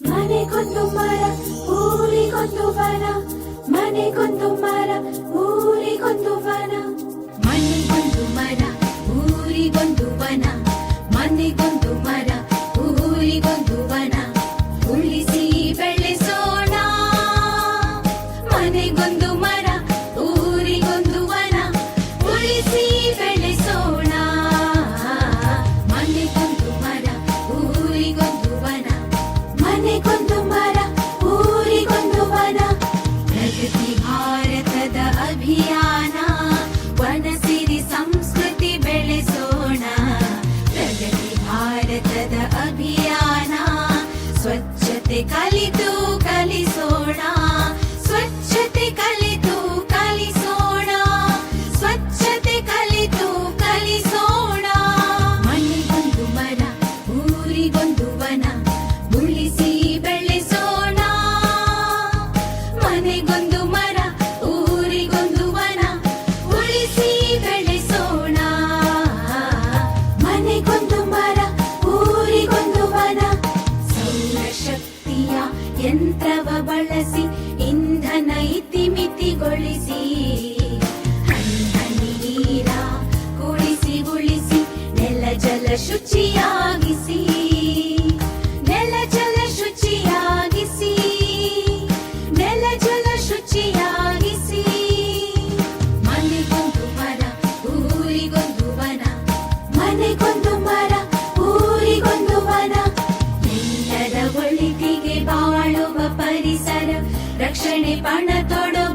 ಮನೆಗೊಂದು ಮರ ಊರಿಗೊಂದು ವನ. ಮನೆಗೊಂದು ಮರ ಊರಿಗೊಂದು ವನ. ಮನೆಗೊಂದು ಮರ ಊರಿಗೊಂದು ವನ. ಮನೆಗೊಂದು ಮರ ಊರಿಗೊಂದು ವನ. ಉಳಿಸಿ ಬೆಳೆಸೋಣ ಮನೆಗೊಂದು ಮರ ಊರಿಗೊಂದು ವನ. ಉಳಿಸಿ కలితో కలిసో ಯಂತ್ರವ ಬಳಸಿ, ಇಂಧನ ಇತಿಮಿತಿಗೊಳಿಸಿ. ಹನಿ ನೀರ ಕುಡಿಸಿ ಉಳಿಸಿ, ನೆಲ ಜಲ ಶುಚಿಯಾಗಿಸಿ. ನೆಲ ಜಲ ಶುಚಿಯಾಗಿಸಿ. ನೆಲ ಜಲ ಶುಚಿಯಾಗಿಸಿ. ಮನೆಗೊಂದು ಮರ ಊರಿಗೊಂದು ವನ, ಮನೆಗೊಂದು പരിസരം. രക്ഷണി പണത്തോടു